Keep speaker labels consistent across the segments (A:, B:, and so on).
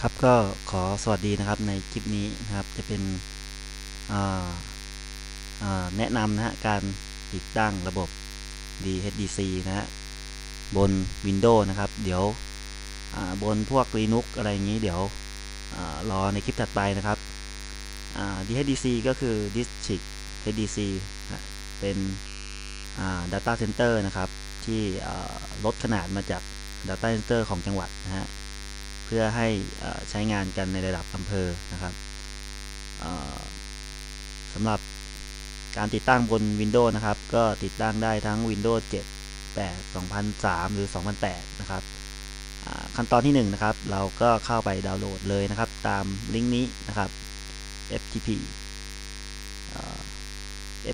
A: ครับก็ขอสวัสดีนะครับในคลิปนี้นะครับจะเป็นแนะนำนะฮะการติดตั้งระบบ DHDC นะฮะบน Windows นะครับ เดี๋ยวบนพวก Linux อะไรอย่างนี้เดี๋ยวอรอในคลิปถัดไปนะครับ DHDC ก็คือ District HDC เป็น Data Center นะครับ ที่ลดขนาดมาจาก Data Center ของจังหวัดนะฮะ เพื่อให้ใช้งานกันในระดับอำเภอนะครับสำหรับการติดตั้งบน Windows นะครับ ก็ติดตั้งได้ทั้ง Windows 7 8 2003 หรือ 2008 นะครับขั้นตอนที่ 1 นะครับ เราก็เข้าไปดาวน์โหลดเลยนะครับ ตามลิงก์นี้นะครับ ftp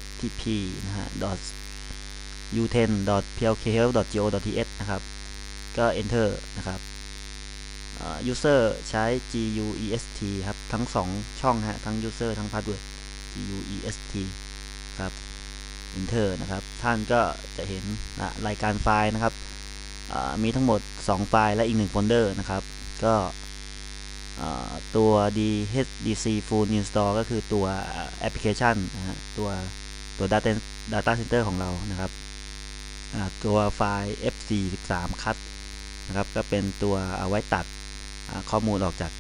A: ftp นะฮะ u10.plkhealth.go.th นะครับ ก็ enter นะครับ user ใช้ guest ครับ ทั้ง 2 ช่องฮะ ทั้ง user ทั้ง password guest ครับ enter นะครับ ท่านก็จะเห็นรายการไฟล์นะครับ มีทั้งหมด 2 ไฟล์และอีก 1 โฟลเดอร์นะครับ ก็ตัว DHDC Full Install ก็คือตัวแอปพลิเคชันนะฮะตัวตัว Data Data Center ของเรานะครับตัวไฟล์ f413 cut นะครับ ก็เป็นตัวเอาไว้ตัด ข้อมูลออกจาก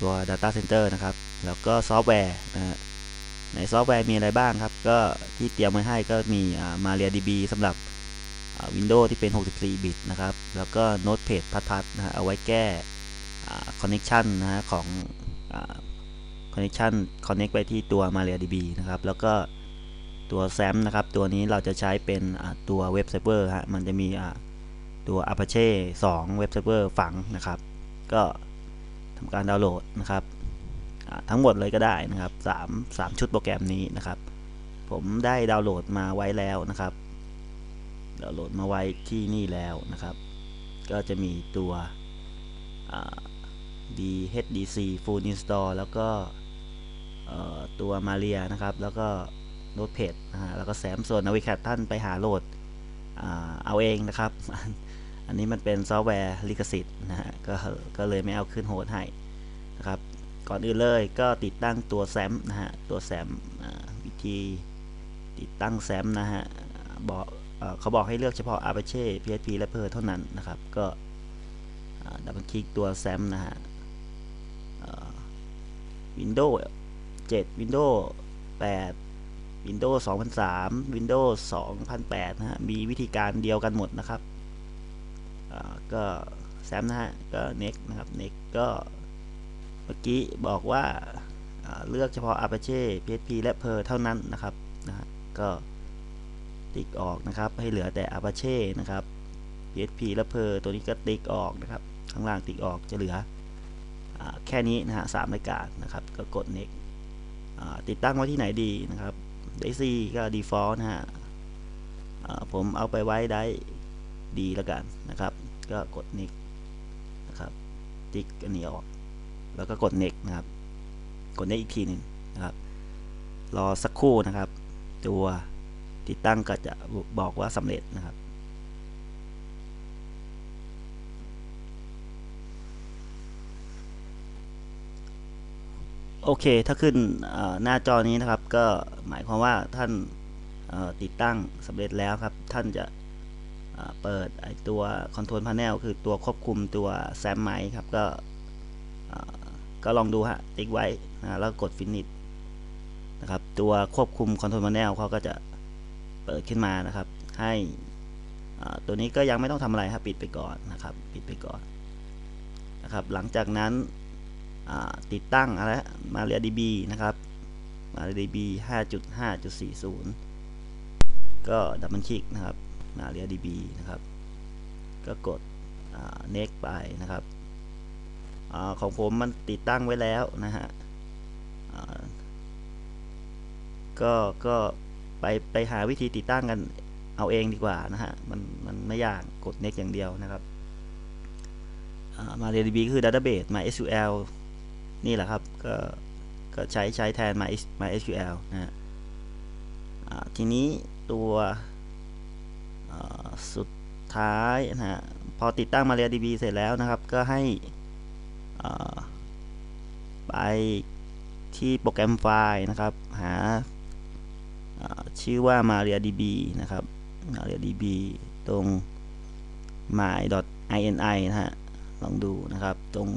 A: ตัว Data Center นะครับ แล้วก็ซอฟต์แวร์นะในซอฟต์แวร์มีอะไรบ้างครับ ก็ที่เตรียมไว้ให้ก็มี MariaDB สำหรับ Windows ที่เป็น 64 บิตนะครับ แล้วก็ Notepad พัดๆนะฮะเอาไว้แก้ Connection นะฮะของ Connection Connect ไปที่ตัว MariaDB นะครับ แล้วก็ตัว SAM นะครับ ตัวนี้เราจะใช้เป็นตัวเว็บเซิร์ฟเวอร์ฮะ มันจะมีตัว Apache 2เว็บเซิร์ฟเวอร์ฝังนะครับ ก็ทำการดาวน์โหลดนะครับทั้งหมดเลยก็ได้นะครับ3 3ชุดโปรแกรมนี้นะครับ ผมได้ดาวน์โหลดมาไว้แล้วนะครับดาวน์โหลดมาไว้ที่นี่แล้วนะครับ ก็จะมีตัว DHDC Full Install แล้วก็ตัว Maria นะครับ แล้วก็ Notepad นะฮะแล้วก็แซมส่วน Navicat ท่านไปหาโหลดเอาเองนะครับ อันนี้มันเป็นซอฟต์แวร์ลิขสิทธิ์นะฮะก็ก็เลยไม่เอาขึ้นโหดให้นะครับ ก่อนอื่นเลยก็ติดตั้งตัวแซมนะฮะตัวแซมวิธีติดตั้งแซมนะฮะบอกเขาบอกให้เลือกเฉพาะ Apache PHP และ Perl เท่านั้นนะครับ ก็ดับเบิลคลิกตัวแซมนะฮะ Windows 7 Windows 8 Windows 2003 Windows 2008 นะฮะ มีวิธีการเดียวกันหมดนะครับ ก็แซมนะฮะก็เน็กนะครับเน็กก็เมื่อกี้บอกว่าเลือกเฉพาะ Apache PHP และ Perl เท่านั้นนะครับนะก็ติ๊กออกนะครับ ให้เหลือแต่ Apache นะครับ PHP และ Perl ตัวนี้ก็ติ๊กออกนะครับ ข้างล่างติ๊กออกจะเหลืออแค่นี้นะฮะสามรายการนะครับ ก็กด next ติดตั้งไว้ที่ไหนดีนะครับ Daisy ก็ default นะฮะผมเอาไปไว้ได้ดีแล้วกันนะครับ ก็กด next นะครับติ๊กอันนี้ออก แล้วก็กด next นะครับ กด next อีกทีหนึ่งนะครับ รอสักครู่นะครับ ตัวติดตั้งก็จะบอกว่าสำเร็จนะครับโอเค ถ้าขึ้นหน้าจอนี้นะครับ ก็หมายความว่าท่านติดตั้งสำเร็จแล้วครับ ท่านจะ เปิดไอตัวคอนโทรลพา n e l คือตัวควบคุมตัวแซมไมครับ ก็ก็ลองดูฮะ ติ๊กไว้นะแล้วกดฟินิชนะครับ ตัวควบคุมคอนโทรลพา n e l เขาก็จะเปิดขึ้นมานะครับ ให้ตัวนี้ก็ยังไม่ต้องทำอะไรครับปิดไปก่อนนะครับ ปิดไปก่อนนะครับ หลังจากนั้นติดตั้งอะไรมาเรียดีบีนะครับมาเรียดีบี5.5.40ก็ดับเบิลคลิกนะครับ MariaDB นะครับ ก็กด next ไปนะครับอของผมมันติดตั้งไว้แล้วนะฮะก็ก็ไปไปหาวิธีติดตั้งกันเอาเองดีกว่านะฮะ มันมันไม่ยากกด next อย่างเดียวนะครับ MariaDB คือ database MySQL นี่แหละครับ ก็ก็ใช้ใช้แทน MySQL นะฮะทีนี้ตัว สุดท้ายนะฮะพอติดตั้ง MariaDB เสร็จแล้วนะครับ ก็ให้อ่าไปที่โปรแกรมไฟล์นะครับหาาชื่อว่า MariaDB นะครับ MariaDB ตรง my.ini นะฮะ ลองดูนะครับ ตรง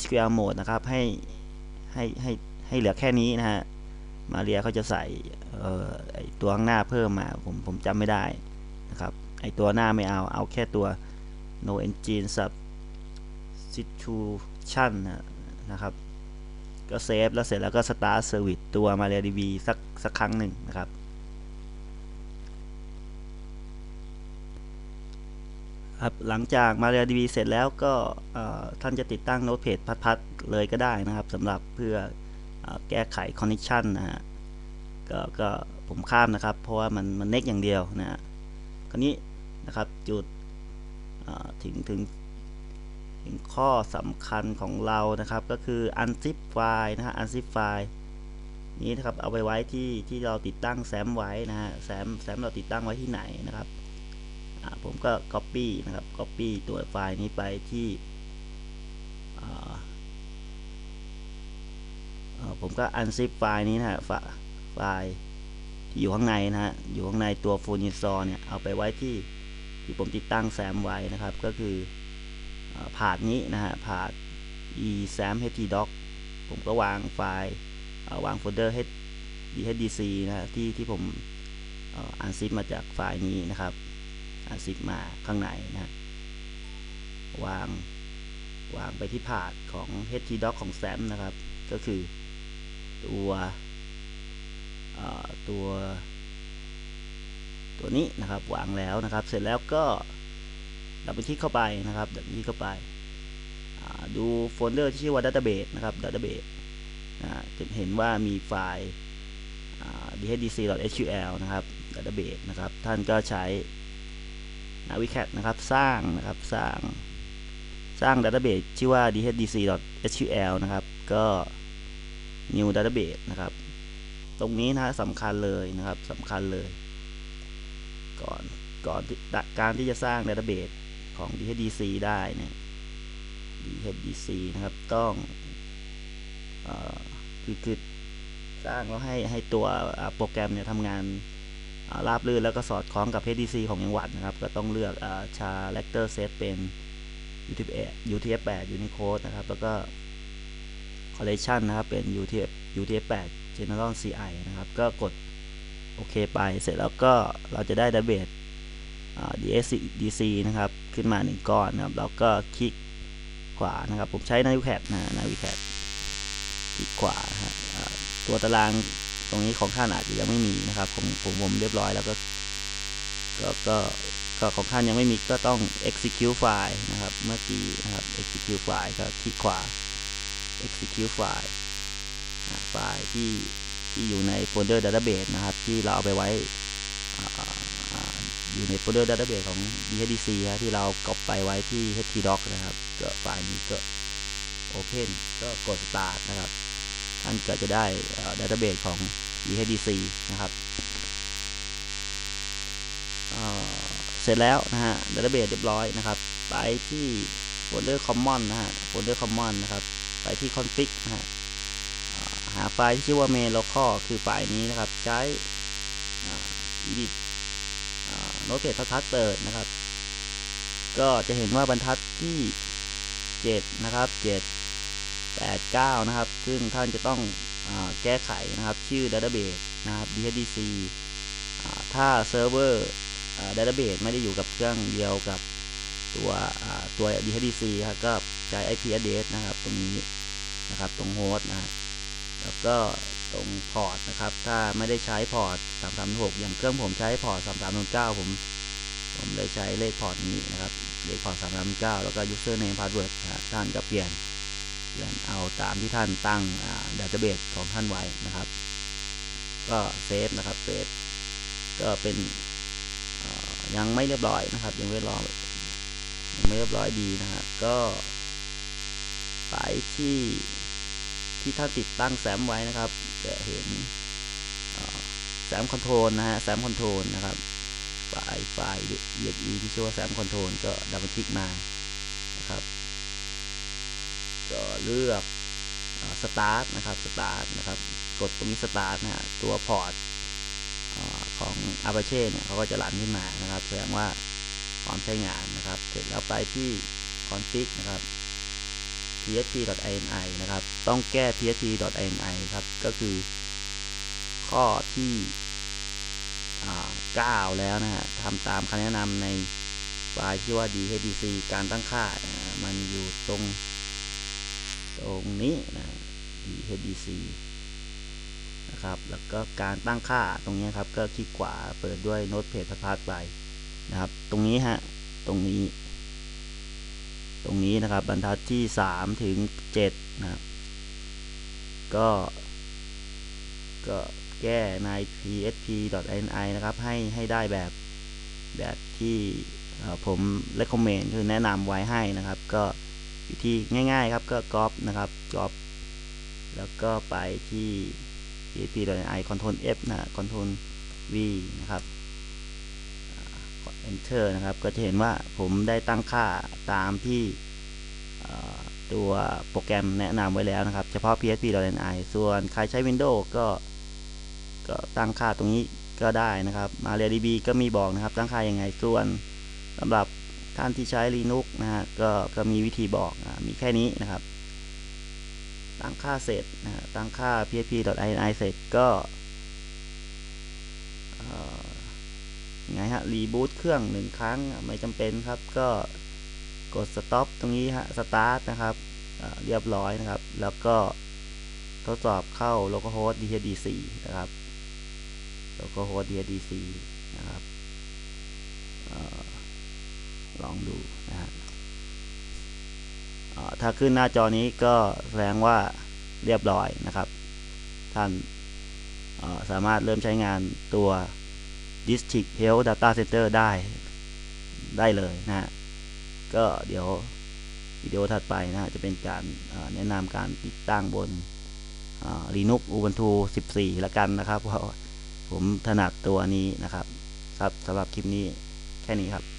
A: SQL mode นะครับ ให้ ให้ ให้ ให้เหลือแค่นี้นะฮะ มาเรียเขาจะใส่เอ่อไอตัวข้างหน้าเพิ่มมา ผม ผมจำไม่ได้ ไอตัวหน้าไม่เอา เอาแค่ตัว no engine substitution นะครับ ก็เซฟแล้วเสร็จแล้วก็ start service ตัว MariaDB สักสักครั้งหนึ่งนะครับ ครับ หลังจาก MariaDB เสร็จแล้วก็ท่านจะติดตั้ง Notepad พัดๆเลยก็ได้นะครับสำหรับเพื่อเออแก้ไข connection นะฮะก็ก็ผมข้ามนะครับ เพราะว่ามันมันเน็กอย่างเดียวนะฮะคราวนี้ นะครับ จุดถึงถึงถึงข้อสำคัญของเรานะครับ ก็คือ unzip ไฟล์นะฮะ unzip ไฟล์นี้นะครับเอาไปไว้ที่ที่เราติดตั้งแซมไว้นะฮะแซมแซมเราติดตั้งไว้ที่ไหนนะครับผมก็ copy นะครับ copy ตัวไฟล์นี้ไปที่ผมก็ unzip ไฟล์นี้นะฮะไฟล์ที่อยู่ข้างในนะฮะอยู่ข้างในตัว full install เนี่ยเอาไปไว้ที่ ที่ผมติดตั้งแซมไว้นะครับ ก็คือผาดนี้นะฮะผาด e sam htdoc ผมก็วางไฟล์วางโฟลเดอร์ hdc นะฮะที่ที่ผมอ่อ unzip มาจากไฟล์นี้นะครับอันซิปมาข้างในนะวางวางไปที่พาดของ htdoc ของ SAM นะครับ ก็คือตัวตัว ตัวนี้นะครับวางแล้วนะครับ เสร็จแล้วก็ดับไปที่เข้าไปนะครับดับที่เข้าไปดูโฟลเดอร์ที่ชื่อว่า database นะครับ database จะเห็นว่ามีไฟล์ dhdc.sql นะครับ database นะครับ ท่านก็ใช้ navicat นะครับ สร้างนะครับ สร้าง สร้าง database ชื่อว่า dhdc.sql นะครับ ก็ new database นะครับ ตรงนี้นะสำคัญเลยนะครับสำคัญเลย ก่อนการที่จะสร้าง database ของ dhdc ได้เนี่ย dhdc นะครับต้องอคือคือสร้างแล้วให้ให้ตัวโปรแกรมเนี่ยทำงานราบรื่นแล้วก็สอดคล้องกับ HDC ของจังหวัดนะครับ ก็ต้องเลือกชา l e c t o r set เป็น UTF UTF8 Unicode นะครับ แล้วก็ collection นะครับ เป็น UTF UTF8 General CI นะครับ ก็กดโอเคไป เสร็จแล้วก็เราจะได้ดัตเบส DSC นะครับ ขึ้นมา 1 ก้อนนะครับแล้วก็คลิกขวานะครับ ผมใช้ Navicat นะ Navicat คลิกขวาฮะตัวตารางตรงนี้ของท่านอาจจะยังไม่มีนะครับ ผมผมผมเรียบร้อยแล้วก็ก็ก็ก็ของท่านยังไม่มีก็ต้อง execute file นะครับ เมื่อกี้นะครับ execute file ก็คลิกขวา execute file ไฟล์ที่ที่อยู่ในโฟลเดอร์ database นะครับ ที่เราเอาไปไว้ อยู่ในโฟลเดอร์ database ของ DHDC ที่เราก๊อบไปไว้ที่ htdoc นะครับก็ไฟล์นี้ก็ open ก็กด start นะครับ ท่านก็จะได้ดัตเตอร์เบสของ EHDC นะครับเสร็จแล้วนะฮะดัตเตอร์เบสเรียบร้อยนะครับ ไปที่โฟลเดอร์ common นะฮะ โฟลเดอร์ common นะครับ ไปที่ config นะฮะ หาไฟล์ที่ชื่อว่า main local คือไฟล์นี้นะครับ ใช้ edit notepad ทัดเปิดนะครับ ก็จะเห็นว่าบรรทัดที่ 7 นะครับ 7 8 9 นะครับ ซึ่งท่านจะต้องอแก้ไขนะครับ ชื่อ database นะครับ DHDC ถ้าเซิร์ฟเวอร์ database ไม่ได้อยู่กับเครื่องเดียวกับตัวตัว DHDC ครับก็ใช้ IP address นะครับ ตรงนี้นะครับ ตรงโฮสต์นะแล้วก็ ตรงพอร์ตนะครับ ถ้าไม่ได้ใช้พอร์ต336 อย่างเครื่องผมใช้พอร์ต3309 ผม ผมเลยใช้เลขพอร์ตนี้นะครับ เลขพอร์ต339 แล้วก็ username password ท่านก็เปลี่ยนเปลี่ยนเอาตามที่ท่านตั้งดัตเตอร์เบสของท่านไว้นะครับ ก็เซฟนะครับเซฟก็เป็นยังไม่เรียบร้อยนะครับ ยังไม่รอยังไม่เรียบร้อยดีนะฮะก็ไปที่ ที่ท่านติดตั้งแซมไว้นะครับ จะเห็นแซมคอนโทรลนะฮะแซมคอนโทรลนะครับไฟล์ไฟล์ exe ที่ชื่อว่าแซมคอนโทรลก็ดับเบิลคลิกมานะครับ ก็เลือกสตาร์ทนะครับสตาร์ทนะครับ กดตรงนี้สตาร์ทนะฮะตัวพอร์ตของ Apache เนี่ยเขาก็จะรันขึ้นมานะครับ แสดงว่าพร้อมใช้งานนะครับ เสร็จแล้วไปที่ config นะครับ php.ini นะครับ ต้องแก้ php.ini ครับ ก็คือ ข้อที่9แล้วนะฮะทำตามคำแนะนำในไฟล์ที่ว่า DHDC การตั้งค่า มันอยู่ตรง ตรงนี้นะ DHDC นะครับ แล้วก็การตั้งค่าตรงนี้ครับ ก็คลิกขวาเปิดด้วยโน้ตเพจพาร์ทไปนะครับ ตรงนี้ฮะ ตรงนี้ ตรงนี้นะครับบรรทัดที่ 3 ถึง7นะครับก็ก็แก้ใน php.ini นะครับให้ให้ได้แบบแบบที่ผม recommend คือแนะนำไว้ให้นะครับ ก็วิธีง่ายๆครับก็ cop นะครับ cop แล้วก็ไปที่ php.ini control F นะ control V นะครับ enter นะครับก็จะเห็นว่าผมได้ตั้งค่าตามที่ตัวโปรแกรมแนะนำไว้แล้วนะครับ เฉพาะ php.ini ส่วนใครใช้ Windows ก็ก็ตั้งค่าตรงนี้ก็ได้นะครับ MariaDB ก็มีบอกนะครับ ตั้งค่ายังไงส่วนสำหรับท่านที่ใช้ Linux นะฮะก็ก็มีวิธีบอกอมีแค่นี้นะครับ ตั้งค่าเสร็จนะตั้งค่า php.ini เสร็จก็ ไงฮะรีบูตเครื่องหนึ่งครั้งไม่จำเป็นครับ ก็กด stop ตรงนี้ฮะ start นะครับเรียบร้อยนะครับ แล้วก็ทดสอบเข้า localhost DHDC นะครับ localhost DHDC นะครับลองดูนะฮะถ้าขึ้นหน้าจอนี้ก็แสดงว่าเรียบร้อยนะครับ ท่านสามารถเริ่มใช้งานตัว District Health Data Center ได้ ได้เลยนะฮะ ก็เดี๋ยววิดีโอถัดไปนะจะเป็นการแนะนำการติดตั้งบน Linux Ubuntu 14 ละกันนะครับ เพราะผมถนัดตัวนี้นะครับครับสำหรับคลิปนี้แค่นี้ครับ